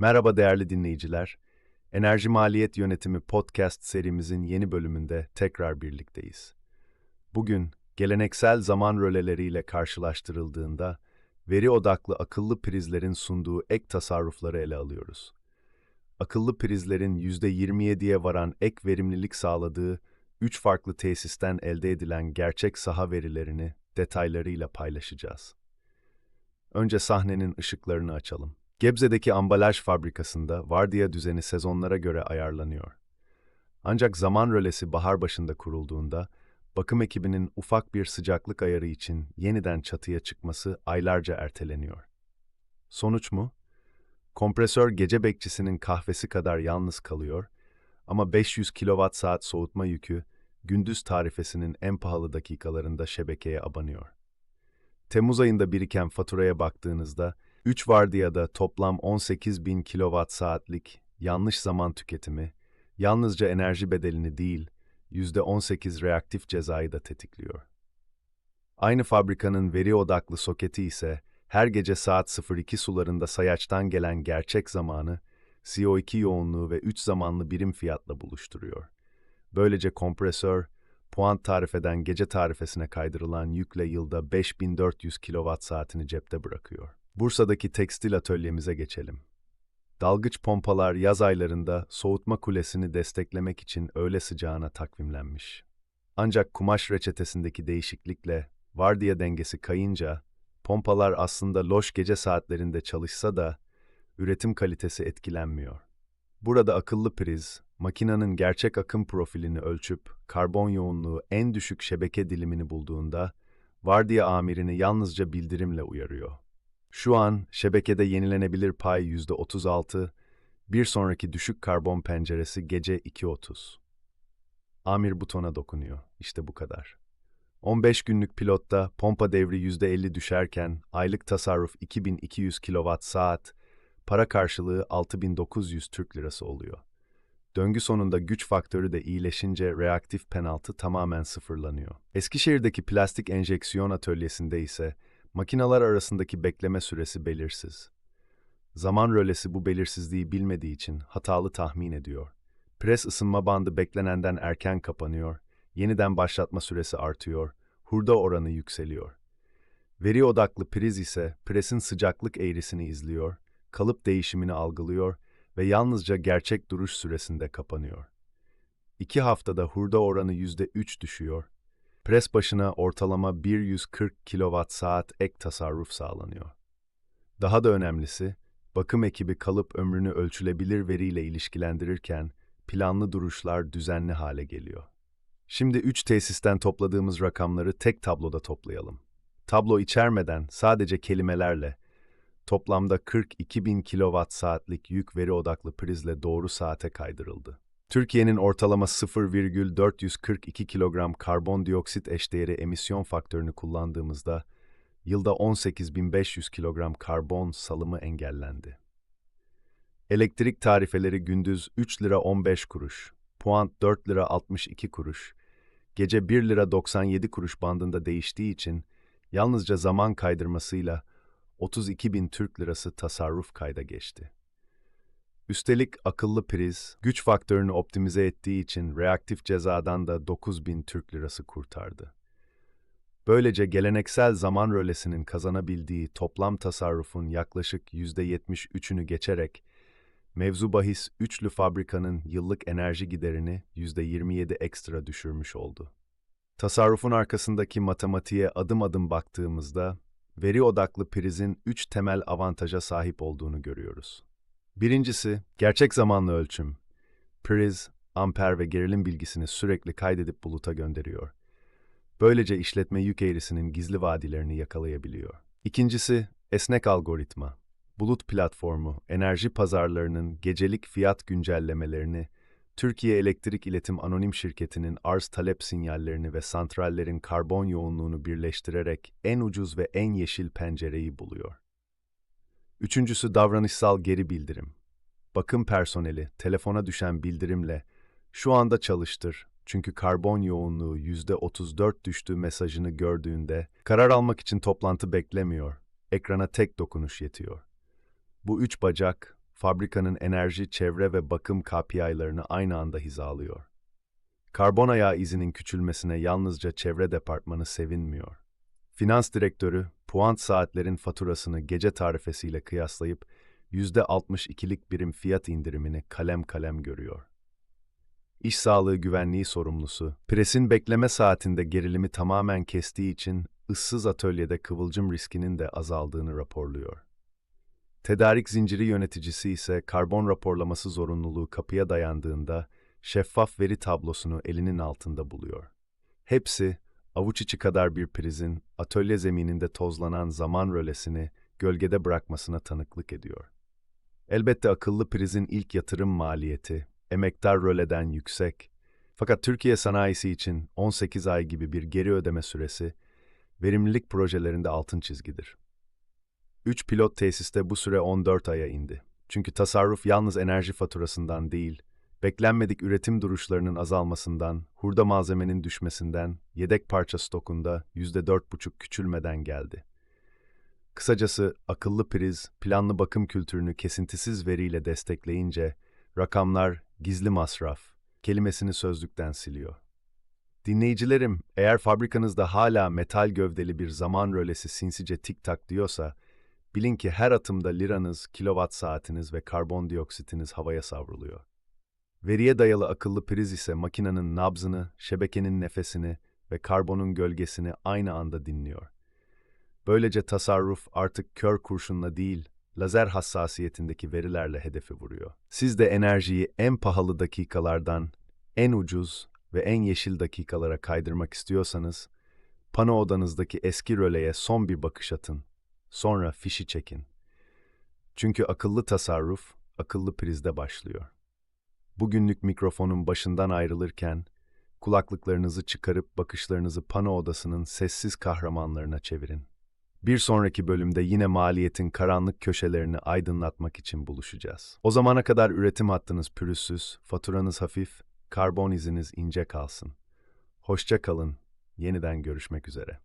Merhaba değerli dinleyiciler. Enerji Maliyet Yönetimi podcast serimizin yeni bölümünde tekrar birlikteyiz. Bugün geleneksel zaman röleleriyle karşılaştırıldığında veri odaklı akıllı prizlerin sunduğu ek tasarrufları ele alıyoruz. Akıllı prizlerin %27'ye varan ek verimlilik sağladığı 3 farklı tesisten elde edilen gerçek saha verilerini detaylarıyla paylaşacağız. Önce sahnenin ışıklarını açalım. Gebze'deki ambalaj fabrikasında vardiya düzeni sezonlara göre ayarlanıyor. Ancak zaman rölesi bahar başında kurulduğunda, bakım ekibinin ufak bir sıcaklık ayarı için yeniden çatıya çıkması aylarca erteleniyor. Sonuç mu? Kompresör gece bekçisinin kahvesi kadar yalnız kalıyor ama 500 kWh soğutma yükü gündüz tarifesinin en pahalı dakikalarında şebekeye abanıyor. Temmuz ayında biriken faturaya baktığınızda 3 vardiyada toplam 18 bin kilowatt saatlik yanlış zaman tüketimi, yalnızca enerji bedelini değil, %18 reaktif cezayı da tetikliyor. Aynı fabrikanın veri odaklı soketi ise her gece saat 02 sularında sayaçtan gelen gerçek zamanı, CO2 yoğunluğu ve 3 zamanlı birim fiyatla buluşturuyor. Böylece kompresör, puan tarifeden gece tarifesine kaydırılan yükle yılda 5400 kilowatt saatini cepte bırakıyor. Bursa'daki tekstil atölyemize geçelim. Dalgıç pompalar yaz aylarında soğutma kulesini desteklemek için öğle sıcağına takvimlenmiş. Ancak kumaş reçetesindeki değişiklikle vardiya dengesi kayınca pompalar aslında loş gece saatlerinde çalışsa da üretim kalitesi etkilenmiyor. Burada akıllı priz, makinenin gerçek akım profilini ölçüp karbon yoğunluğu en düşük şebeke dilimini bulduğunda vardiya amirini yalnızca bildirimle uyarıyor. Şu an şebekede yenilenebilir pay %36, bir sonraki düşük karbon penceresi gece 2.30. Amir butona dokunuyor. İşte bu kadar. 15 günlük pilotta pompa devri %50 düşerken aylık tasarruf 2200 kWh saat, para karşılığı 6900 Türk Lirası oluyor. Döngü sonunda güç faktörü de iyileşince reaktif penaltı tamamen sıfırlanıyor. Eskişehir'deki plastik enjeksiyon atölyesinde ise Makinalar arasındaki bekleme süresi belirsiz. Zaman rölesi bu belirsizliği bilmediği için hatalı tahmin ediyor. Pres ısınma bandı beklenenden erken kapanıyor, yeniden başlatma süresi artıyor, hurda oranı yükseliyor. Veri odaklı priz ise presin sıcaklık eğrisini izliyor, kalıp değişimini algılıyor ve yalnızca gerçek duruş süresinde kapanıyor. İki haftada hurda oranı %3 düşüyor, Pres başına ortalama 140 kWh ek tasarruf sağlanıyor. Daha da önemlisi, bakım ekibi kalıp ömrünü ölçülebilir veriyle ilişkilendirirken planlı duruşlar düzenli hale geliyor. Şimdi 3 tesisten topladığımız rakamları tek tabloda toplayalım. Tablo içermeden sadece kelimelerle toplamda 42 bin kilowatt saatlik yük veri odaklı prizle doğru saate kaydırıldı. Türkiye'nin ortalama 0,442 kilogram karbondioksit eşdeğeri emisyon faktörünü kullandığımızda yılda 18.500 kilogram karbon salımı engellendi. Elektrik tarifeleri gündüz 3 lira 15 kuruş, puant 4 lira 62 kuruş, gece 1 lira 97 kuruş bandında değiştiği için yalnızca zaman kaydırmasıyla 32 bin Türk lirası tasarruf kayda geçti. Üstelik akıllı priz, güç faktörünü optimize ettiği için reaktif cezadan da 9000 Türk Lirası kurtardı. Böylece geleneksel zaman rölesinin kazanabildiği toplam tasarrufun yaklaşık %73'ünü geçerek, mevzu bahis üçlü fabrikanın yıllık enerji giderini %27 ekstra düşürmüş oldu. Tasarrufun arkasındaki matematiğe adım adım baktığımızda, veri odaklı prizin üç temel avantaja sahip olduğunu görüyoruz. Birincisi, gerçek zamanlı ölçüm. Priz, amper ve gerilim bilgisini sürekli kaydedip buluta gönderiyor. Böylece işletme yük eğrisinin gizli vadilerini yakalayabiliyor. İkincisi, esnek algoritma. Bulut platformu, enerji pazarlarının gecelik fiyat güncellemelerini, Türkiye Elektrik İletim Anonim Şirketi'nin arz talep sinyallerini ve santrallerin karbon yoğunluğunu birleştirerek en ucuz ve en yeşil pencereyi buluyor. Üçüncüsü davranışsal geri bildirim. Bakım personeli telefona düşen bildirimle şu anda çalıştır çünkü karbon yoğunluğu %34 düştüğü mesajını gördüğünde karar almak için toplantı beklemiyor. Ekrana tek dokunuş yetiyor. Bu üç bacak fabrikanın enerji, çevre ve bakım KPI'larını aynı anda hizalıyor. Karbon ayağı izinin küçülmesine yalnızca çevre departmanı sevinmiyor. Finans direktörü, puant saatlerin faturasını gece tarifesiyle kıyaslayıp %62'lik birim fiyat indirimini kalem kalem görüyor. İş sağlığı güvenliği sorumlusu, presin bekleme saatinde gerilimi tamamen kestiği için ıssız atölyede kıvılcım riskinin de azaldığını raporluyor. Tedarik zinciri yöneticisi ise karbon raporlaması zorunluluğu kapıya dayandığında şeffaf veri tablosunu elinin altında buluyor. Hepsi avuç içi kadar bir prizin atölye zemininde tozlanan zaman rölesini gölgede bırakmasına tanıklık ediyor. Elbette akıllı prizin ilk yatırım maliyeti emektar röleden yüksek. Fakat Türkiye sanayisi için 18 ay gibi bir geri ödeme süresi verimlilik projelerinde altın çizgidir. 3 pilot tesiste bu süre 14 aya indi. Çünkü tasarruf yalnız enerji faturasından değil, beklenmedik üretim duruşlarının azalmasından, hurda malzemenin düşmesinden, yedek parça stokunda %4,5 küçülmeden geldi. Kısacası akıllı priz, planlı bakım kültürünü kesintisiz veriyle destekleyince, rakamlar gizli masraf kelimesini sözlükten siliyor. Dinleyicilerim, eğer fabrikanızda hala metal gövdeli bir zaman rölesi sinsice tik tak diyorsa, bilin ki her atımda liranız, kilowatt saatiniz ve karbondioksitiniz havaya savruluyor. Veriye dayalı akıllı priz ise makinenin nabzını, şebekenin nefesini ve karbonun gölgesini aynı anda dinliyor. Böylece tasarruf artık kör kurşunla değil, lazer hassasiyetindeki verilerle hedefi vuruyor. Siz de enerjiyi en pahalı dakikalardan en ucuz ve en yeşil dakikalara kaydırmak istiyorsanız, pano odanızdaki eski röleye son bir bakış atın. Sonra fişi çekin. Çünkü akıllı tasarruf, akıllı prizde başlıyor. Bugünlük mikrofonun başından ayrılırken, kulaklıklarınızı çıkarıp bakışlarınızı pano odasının sessiz kahramanlarına çevirin. Bir sonraki bölümde yine maliyetin karanlık köşelerini aydınlatmak için buluşacağız. O zamana kadar üretim hattınız pürüzsüz, faturanız hafif, karbon iziniz ince kalsın. Hoşça kalın, yeniden görüşmek üzere.